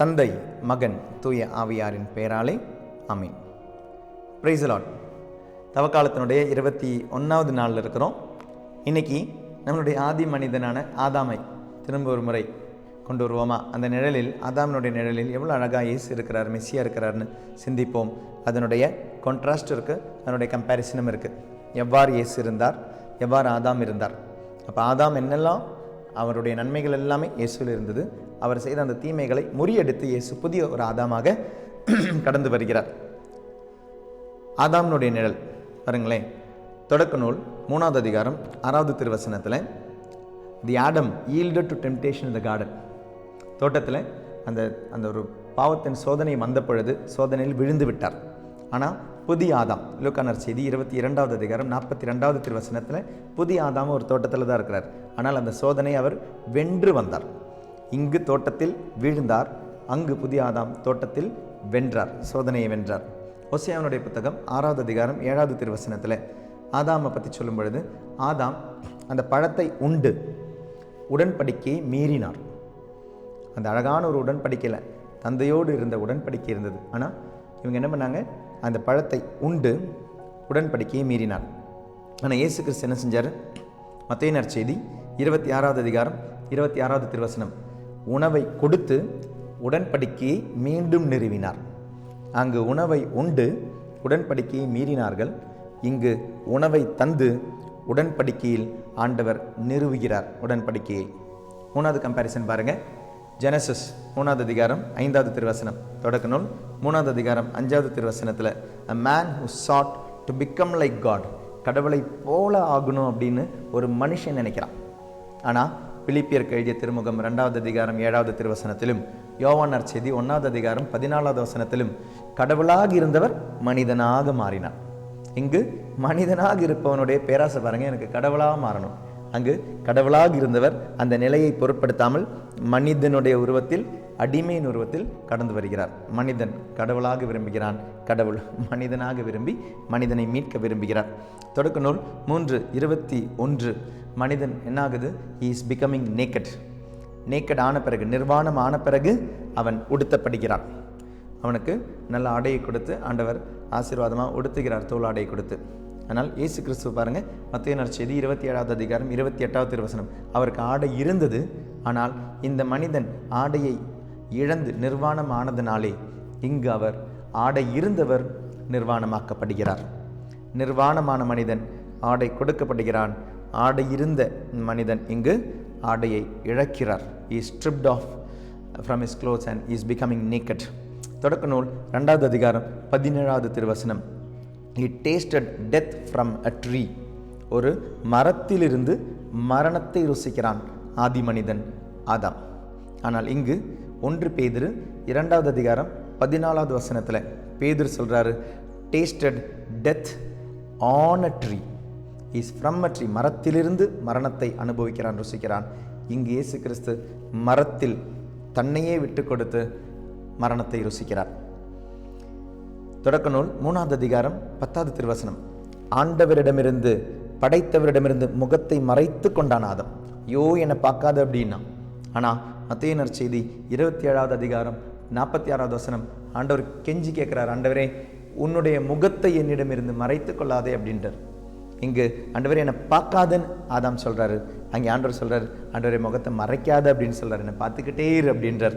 தந்தை மகன் தூய ஆவியாரின் பெயராலே அமீன் பிரைசலாட் தவக்காலத்தினுடைய இருபத்தி ஒன்றாவது நாளில் இருக்கிறோம். இன்னைக்கு நம்மளுடைய ஆதி மனிதனான ஆதாமை திரும்ப ஒரு முறை கொண்டு வருவோமா? அந்த நிழலில் ஆதாமினுடைய நிழலில் எவ்வளோ அழகாக இயேசு இருக்கிறார் மெஸ்ஸியாக இருக்கிறார்னு சிந்திப்போம். அதனுடைய கான்ட்ராஸ்ட் இருக்குது அதனுடைய கம்பேரிசனும் இருக்குது எவ்வாறு இயேசு இருந்தார்? எவ்வாறு ஆதாம் இருந்தார்? அப்போ ஆதாம் என்னெல்லாம் அவருடைய நன்மைகள் எல்லாமே இயேசுவில் இருந்தது. அவர் செய்த அந்த தீமைகளை முறியடித்து இயேசு புதிய ஒரு ஆதாமாக கடந்து வருகிறார். ஆதாம்னுடைய நிழல் பாருங்களேன். தொடக்க நூல் மூணாவது அதிகாரம் ஆறாவது திருவசனத்தில் the Adam yield to temptation the garden தோட்டத்தில் அந்த அந்த ஒரு பாவத்தின் சோதனை வந்த பொழுது சோதனையில் விழுந்து விட்டார். ஆனால் புதிய ஆதாம் லூக்கானர் செய்தி இருபத்தி இரண்டாவது அதிகாரம் நாற்பத்தி ரெண்டாவது திருவசனத்தில் புதிய ஆதாம் ஒரு தோட்டத்தில் தான் இருக்கிறார். ஆனால் அந்த சோதனை அவர் வென்று வந்தார். இங்கு தோட்டத்தில் வீழ்ந்தார் அங்கு புதிய ஆதாம் தோட்டத்தில் வென்றார் சோதனையை வென்றார். ஒசியாவனுடைய புத்தகம் ஆறாவது அதிகாரம் ஏழாவது திருவசனத்தில் ஆதாமை பற்றி சொல்லும் பொழுது ஆதாம் அந்த பழத்தை உண்டு உடன்படிக்கையை மீறினார். அந்த அழகான ஒரு உடன்படிக்கையில் தந்தையோடு இருந்த உடன்படிக்கை இருந்தது. ஆனால் இவங்க என்ன பண்ணாங்க? அந்த பழத்தை உண்டு உடன்படிக்கையை மீறினார். ஆனால் இயேசு கிறிஸ்து என்ன செஞ்சார்? மத்தையினர் செய்தி இருபத்தி ஆறாவது அதிகாரம் இருபத்தி ஆறாவது திருவசனம். உணவை கொடுத்து உடன்படிக்கையை மீண்டும் நிறுவினார். அங்கு உணவை உண்டு உடன்படிக்கையை மீறினார்கள். இங்கு உணவை தந்து உடன்படிக்கையில் ஆண்டவர் நிறுவுகிறார். உடன்படிக்கையை மூணாவது கம்பேரிசன் பாருங்க. ஜெனசஸ் மூணாவது அதிகாரம் ஐந்தாவது திருவசனம். தொடக்க நூல் மூணாவது அதிகாரம் அஞ்சாவது திருவசனத்தில் a man who sought to become like God கடவுளை போல ஆகணும் அப்படின்னு ஒரு மனுஷன் நினைக்கிறான். ஆனால் பிலிப்பியருக்கு எழுதிய திருமுகம் ரெண்டாவது அதிகாரம் ஏழாவது திருவசனத்திலும் யோவானர் செய்தி ஒன்றாவது அதிகாரம் பதினாலாவது வசனத்திலும் கடவுளாக இருந்தவர் மனிதனாக மாறினார். இங்கு மனிதனாக இருப்பவனுடைய பேராசை பாருங்க எனக்கு கடவுளாக மாறணும். அங்கு கடவுளாக இருந்தவர் அந்த நிலையை பொருட்படுத்தாமல் மனிதனுடைய உருவத்தில் அடிமையின் உருவத்தில் கடந்து வருகிறார். மனிதன் கடவுளாக விரும்புகிறான். கடவுள் மனிதனாக விரும்பி மனிதனை மீட்க விரும்புகிறார். தொடக்க நூல் மூன்று இருபத்தி ஒன்று. மனிதன் என்னாகுது? இஸ் பிகமிங் நேக்கட் நேக்கட் ஆன பிறகு நிர்வாணம் ஆன பிறகு அவன் உடுத்தப்படுகிறான். அவனுக்கு நல்ல ஆடையை கொடுத்து ஆண்டவர் ஆசீர்வாதமாக உடுத்துகிறார் தோல் ஆடையை கொடுத்து. ஆனால் இயேசு கிறிஸ்துவ பாருங்க மத்திய நற்செய்தி இருபத்தி ஏழாவது அதிகாரம் இருபத்தி எட்டாவது திருவசனம். அவருக்கு ஆடை இருந்தது ஆனால் இந்த மனிதன் ஆடையை இழந்து நிர்வாணம் ஆனதினாலே இங்கு அவர் ஆடை இருந்தவர் நிர்வாணமாக்கப்படுகிறார். நிர்வாணமான மனிதன் ஆடை கொடுக்கப்படுகிறான். ஆடை இருந்த மனிதன் இங்கு ஆடையை இழக்கிறார். Is stripped off from his clothes and is becoming naked தொடக்க நூல் ரெண்டாவது அதிகாரம் பதினேழாவது திருவசனம். He tasted death from a tree ஒரு மரத்திலிருந்து மரணத்தை ருசிக்கிறான். ஆதி மனிதன் ஆதாம். ஆனால் இங்கு ஒன்று பேதிரு இரண்டாவது அதிகாரம் பதினாலாவது வசனத்தில் பேதிரு சொல்கிறாரு tasted death on a tree is from a tree மரத்திலிருந்து மரணத்தை அனுபவிக்கிறான் ருசிக்கிறான். இங்கு இயேசு கிறிஸ்து மரத்தில் தன்னையே விட்டு கொடுத்து மரணத்தை ருசிக்கிறார். தொடக்க நூல் மூணாவது அதிகாரம் பத்தாவது திருவசனம். ஆண்டவரிடமிருந்து படைத்தவரிடமிருந்து முகத்தை மறைத்து கொண்டான் ஆதம். யோ என்னை பார்க்காத அப்படின்னா. ஆனால் மத்தியனர் செய்தி இருபத்தி ஏழாவது அதிகாரம் நாற்பத்தி ஆறாவது வசனம். ஆண்டவர் கெஞ்சி கேட்குறார் ஆண்டவரே உன்னுடைய முகத்தை என்னிடமிருந்து மறைத்து கொள்ளாதே அப்படின்றார். இங்கு ஆண்டவர் என்னை பார்க்காதன்னு ஆதாம் சொல்கிறாரு அங்கே ஆண்டவர் சொல்கிறார் ஆண்டவரை முகத்தை மறைக்காத அப்படின்னு சொல்கிறார் என்னை பார்த்துக்கிட்டே இரு அப்படின்றார்.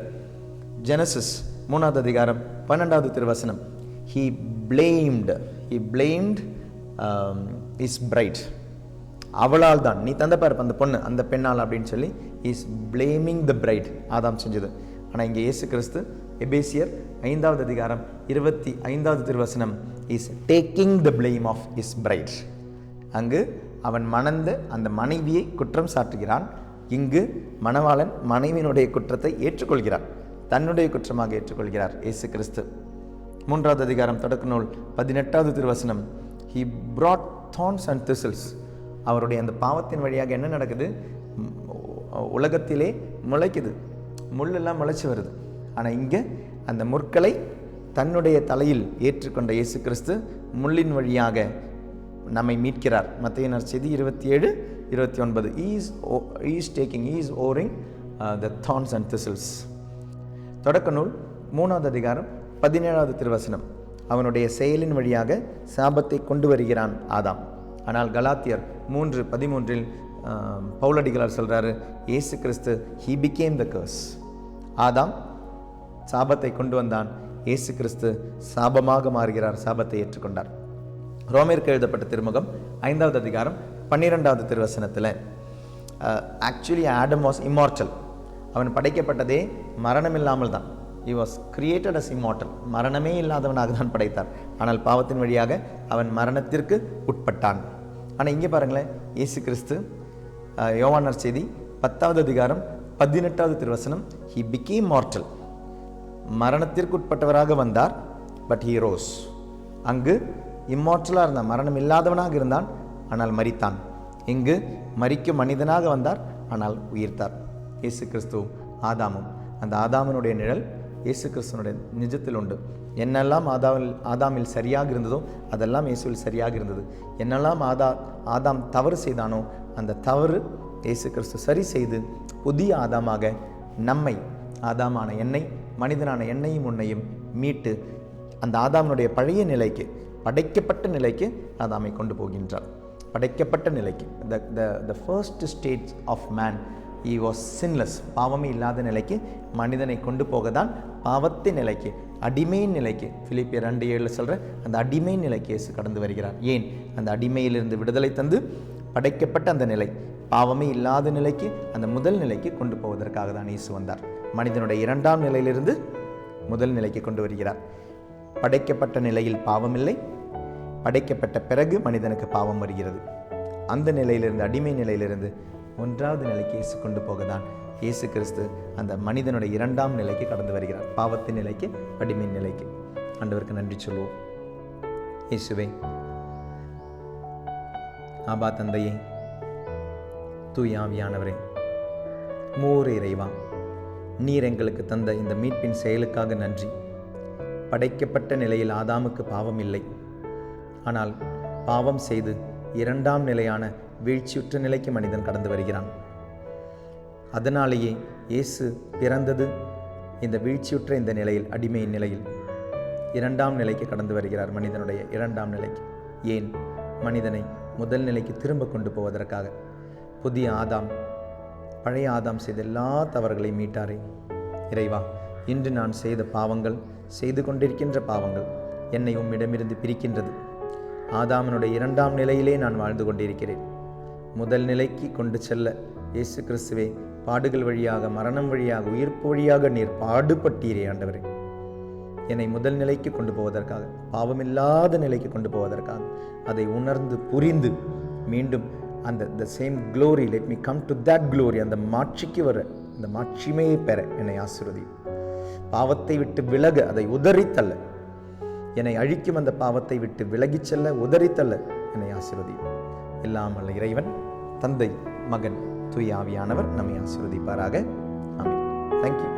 ஜெனசிஸ் மூணாவது அதிகாரம் பன்னெண்டாவது திருவசனம். He blamed he blamed his bride அவளால் தான் நீ தந்த பாரு அந்த பொண்ணு அந்த பெண்ணால் அப்படின்னு சொல்லி his blaming the bride Adam செஞ்சது. ஆனால் இங்கே இயேசு கிறிஸ்து எபேசியர் ஐந்தாவது அதிகாரம் இருபத்தி ஐந்தாவது திருவசனம் is taking the blame of his bride அங்கு அவன் மணந்த அந்த மனைவியை குற்றம் சாட்டுகிறான். இங்கு மணவாளன் மனைவியினுடைய குற்றத்தை ஏற்றுக்கொள்கிறார் தன்னுடைய குற்றமாக ஏற்றுக்கொள்கிறார் இயேசு கிறிஸ்து. மூன்றாவது அதிகாரம் தொடக்க நூல் பதினெட்டாவது திருவசனம் he brought thorns and thistles அவருடைய அந்த பாவத்தின் வழியாக என்ன நடக்குது? உலகத்திலே முளைக்குது. முள்ளெல்லாம் முளைச்சி வருது. ஆனால் இங்கே அந்த முற்களை தன்னுடைய தலையில் ஏற்றுக்கொண்ட இயேசு கிறிஸ்து முள்ளின் வழியாக நம்மை மீட்கிறார். மத்திய செய்தி இருபத்தி ஏழு இருபத்தி ஒன்பது is O is taking is ஓரிங் the thorns and thistles தொடக்க நூல் மூணாவது அதிகாரம் பதினேழாவது திருவசனம். அவனுடைய செயலின் வழியாக சாபத்தை கொண்டு வருகிறான் ஆதாம். ஆனால் கலாத்தியர் மூன்று பதிமூன்றில் பௌலடிகளார் பவுலடிகளார் சொல்றாரு இயேசு கிறிஸ்து ஹி பிகேம் த கர்ஸ் ஆதாம் சாபத்தை கொண்டு வந்தான். இயேசு கிறிஸ்து சாபமாக மாறுகிறார் சாபத்தை ஏற்றுக்கொண்டார். ரோமேற்கு எழுதப்பட்ட திருமுகம் ஐந்தாவது அதிகாரம் பன்னிரெண்டாவது திருவசனத்தில் ஆக்சுவலி ஆடம் வாஸ் இம்மார்டல் அவன் படைக்கப்பட்டதே மரணம் இல்லாமல் தான். He was created as immortal மரணமே இல்லாதவனாக தான் படைத்தார். ஆனால் பாவத்தின் வழியாக அவன் மரணத்திற்கு உட்பட்டான். ஆனால் இங்கே பாருங்களேன் இயேசு கிறிஸ்து யோவானார் யோவானர் செய்தி பத்தாவது அதிகாரம் பதினெட்டாவது திருவசனம் ஹி பிகி மார்டல் மரணத்திற்கு உட்பட்டவராக வந்தார் பட் ஹீ ரோஸ் அங்கு இம்மார்டலாக இருந்தான். மரணம் இல்லாதவனாக இருந்தான் ஆனால் மறித்தான் இங்கு மறிக்கும் மனிதனாக வந்தார் ஆனால் உயிர்த்தார். இயேசு கிறிஸ்து ஆதாமும். அந்த ஆதாமனுடைய நிழல் இயேசு கிறிஸ்துவனுடைய நிஜத்தில் உண்டு என்னெல்லாம் ஆதாமில் ஆதாமில் சரியாக இருந்ததோ அதெல்லாம் இயேசுவில் சரியாக இருந்தது. என்னெல்லாம் ஆதா ஆதாம் தவறு செய்தானோ அந்த தவறு இயேசு கிறிஸ்து சரி செய்து புதிய ஆதாமாக நம்மை ஆதாமான எண்ணெய் மனிதனான எண்ணெயும் உன்னையும் மீட்டு அந்த ஆதாமனுடைய பழைய நிலைக்கு படைக்கப்பட்ட நிலைக்கு ஆதாமை கொண்டு போகின்றார். படைக்கப்பட்ட நிலைக்கு. The the the first stage of man he was sinless பாவமே இல்லாத நிலைக்கு மனிதனை கொண்டு போக தான் பாவத்தின் நிலைக்கு அடிமை நிலைக்கு. பிலிப்பியர் ரெண்டு ஏழில் சொல்கிற அந்த அடிமை நிலைக்கு இயேசு கடந்து வருகிறார். ஏன்? அந்த அடிமையிலிருந்து விடுதலை தந்து படைக்கப்பட்ட அந்த நிலை பாவமே இல்லாத நிலைக்கு அந்த முதல் நிலைக்கு கொண்டு போவதற்காக தான் இயேசு வந்தார். மனிதனுடைய இரண்டாம் நிலையிலிருந்து முதல் நிலைக்கு கொண்டு வருகிறார். படைக்கப்பட்ட நிலையில் பாவம் இல்லை. படைக்கப்பட்ட பிறகு மனிதனுக்கு பாவம் வருகிறது. அந்த நிலையிலிருந்து அடிமை நிலையிலிருந்து ஒன்றாவது நிலைக்கு இயேசு கொண்டு போக தான் இயேசு கிறிஸ்து அந்த மனிதனுடைய இரண்டாம் நிலைக்கு கடந்து வருகிறார். பாவத்தின் நிலைக்கு அடிமையின் நிலைக்கு. ஆண்டவருக்கு நன்றி சொல்லுவோம். இயேசுவே ஆபா தந்தையே தூயாவியானவரே மூர் இறைவா நீர் எங்களுக்கு தந்த இந்த மீட்பின் செயலுக்காக நன்றி. படைக்கப்பட்ட நிலையில் ஆதாமுக்கு பாவம் இல்லை. ஆனால் பாவம் செய்து இரண்டாம் நிலையான வீழ்ச்சியுற்ற நிலைக்கு மனிதன் கடந்து வருகிறான். அதனாலேயே இயேசு பிறந்தது இந்த வீழ்ச்சியுற்ற இந்த நிலையில் அடிமையின் நிலையில். இரண்டாம் நிலைக்கு கடந்து வருகிறார் மனிதனுடைய இரண்டாம் நிலைக்கு. ஏன்? மனிதனை முதல் நிலைக்கு திரும்ப கொண்டு போவதற்காக. புதிய ஆதாம் பழைய ஆதாம் செய்த எல்லா தவறுகளையும் மீட்டாரே. இறைவா இன்று நான் செய்த பாவங்கள் செய்து கொண்டிருக்கின்ற பாவங்கள் என்னை உம்மிடமிருந்து பிரிக்கின்றது. ஆதாமனுடைய இரண்டாம் நிலையிலே நான் வாழ்ந்து கொண்டிருக்கிறேன். முதல் நிலைக்கு கொண்டு செல்ல. இயேசு கிறிஸ்துவே பாடுகள் வழியாக மரணம் வழியாக உயிர்ப்பு வழியாக நீர் பாடுபட்டீரே ஆண்டவரே. என்னை முதல் நிலைக்கு கொண்டு போவதற்காக பாவமில்லாத நிலைக்கு கொண்டு போவதற்காக அதை உணர்ந்து புரிந்து மீண்டும் அந்த the same glory let me come to that glory அந்த மாட்சிக்கு வர அந்த மாட்சிமையை பெற என்னை ஆசிர்வதி. பாவத்தை விட்டு விலக அதை உதறித்தள்ள என்னை அழிக்கும் அந்த பாவத்தை விட்டு விலகிச் செல்ல உதறித்தள்ள என்னை ஆசிர்வதி. இல்லாமல் இறைவன் தந்தை மகன் துயாவியானவர் நம்மை ஆசிர்வதிப்பாராக. ஆமென். தேங்க்யூ